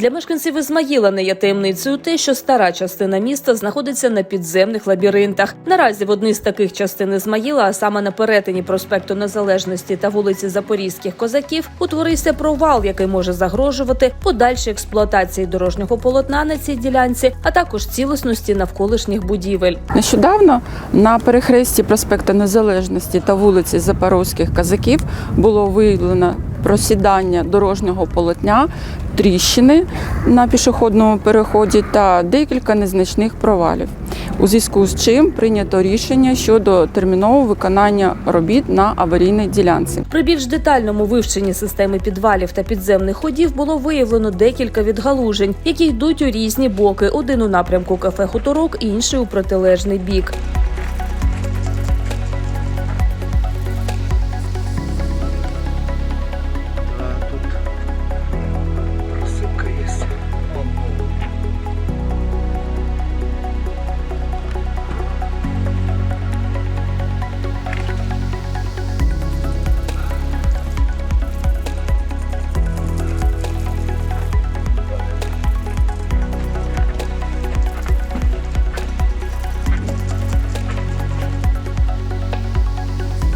Для мешканців Ізмаїла не є таємницею те, що стара частина міста знаходиться на підземних лабіринтах. Наразі в одній з таких частин Ізмаїла, а саме на перетині проспекту Незалежності та вулиці Запорізьких козаків, утворився провал, який може загрожувати подальшій експлуатації дорожнього полотна на цій ділянці, а також цілісності навколишніх будівель. Нещодавно на перехресті проспекту Незалежності та вулиці Запорозьких казаків було виявлено просідання дорожнього полотня, тріщини на пішохідному переході та декілька незначних провалів. У зв'язку з чим прийнято рішення щодо термінового виконання робіт на аварійній ділянці. При більш детальному вивченні системи підвалів та підземних ходів було виявлено декілька відгалужень, які йдуть у різні боки: один у напрямку кафе Хуторок, інший у протилежний бік.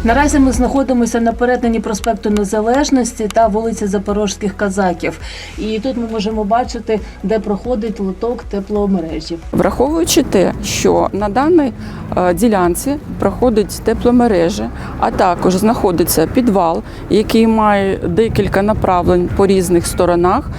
Наразі ми знаходимося на перетині проспекту Незалежності та вулиці Запорожських казаків. І тут ми можемо бачити, де проходить лоток тепломережі. Враховуючи те, що на даній е, ділянці проходить тепломережа, а також знаходиться підвал, який має декілька направлень по різних сторонах,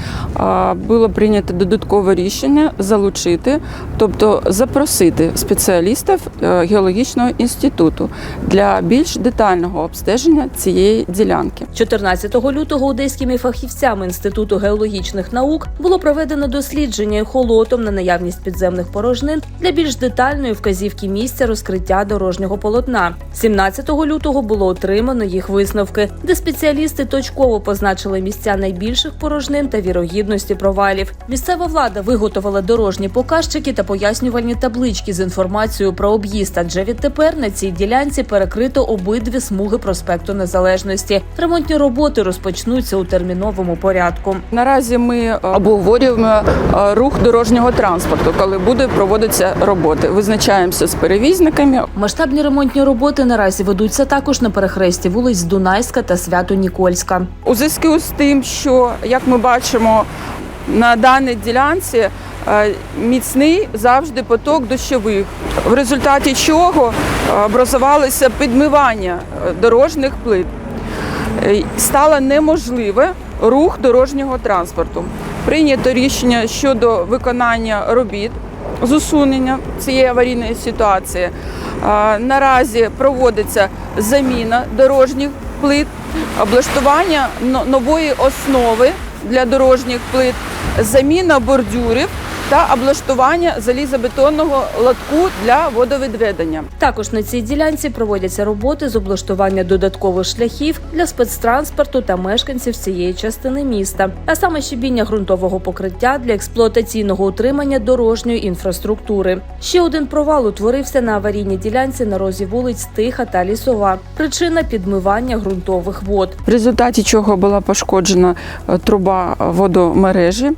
е, було прийнято додаткове рішення залучити, тобто запросити спеціалістів е, геологічного інституту для більш детального обстеження цієї ділянки. 14 лютого одеськими фахівцями Інституту геологічних наук було проведено дослідження ехолотом на наявність підземних порожнин для більш детальної вказівки місця розкриття дорожнього полотна. 17 лютого було отримано їх висновки, де спеціалісти точково позначили місця найбільших порожнин та вірогідності провалів. Місцева влада виготовила дорожні показчики та пояснювальні таблички з інформацією про об'їзд, адже відтепер на цій ділянці перекрито обидві смуги проспекту Незалежності. Ремонтні роботи розпочнуться у терміновому порядку. Наразі ми е, обговорюємо е, рух дорожнього транспорту, коли буде проводитися роботи. Визначаємося з перевізниками. Масштабні ремонтні роботи наразі ведуться також на перехресті вулиць Дунайська та Свято-Нікольська. У зв'язку з тим, що як ми бачимо на даній ділянці. Е, Міцний завжди поток дощових, в результаті чого е, образувалося підмивання е, дорожніх плит. Стало неможливе рух дорожнього транспорту. Прийнято рішення щодо виконання робіт з усунення цієї аварійної ситуації. Наразі проводиться заміна дорожніх плит, облаштування нової основи для дорожніх плит, заміна бордюрів та облаштування залізобетонного лотку для водовідведення. Також на цій ділянці проводяться роботи з облаштування додаткових шляхів для спецтранспорту та мешканців цієї частини міста, а саме щебіння ґрунтового покриття для експлуатаційного утримання дорожньої інфраструктури. Ще один провал утворився на аварійній ділянці на розі вулиць Тиха та Лісова. Причина підмивання ґрунтових вод. в результаті чого була пошкоджена е, труба водомережі.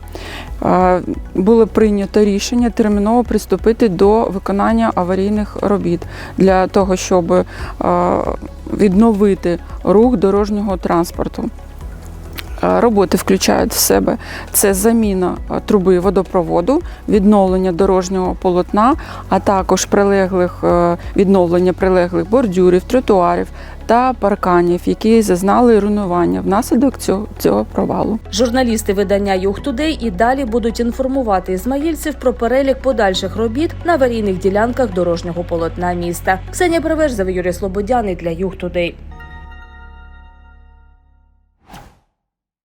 Було прийнято рішення терміново приступити до виконання аварійних робіт для того, щоб відновити рух дорожнього транспорту. Е, Роботи включають в себе це заміна е, труби водопроводу, відновлення дорожнього полотна, а також прилеглих е, відновлення прилеглих бордюрів, тротуарів та парканів, які зазнали руйнування внаслідок цього, цього провалу. Журналісти видання Юг Тудей і далі будуть інформувати ізмаїльців про перелік подальших робіт на аварійних ділянках дорожнього полотна міста. Ксенія Превежзева, Юрій Слободяний для Юг Тудей.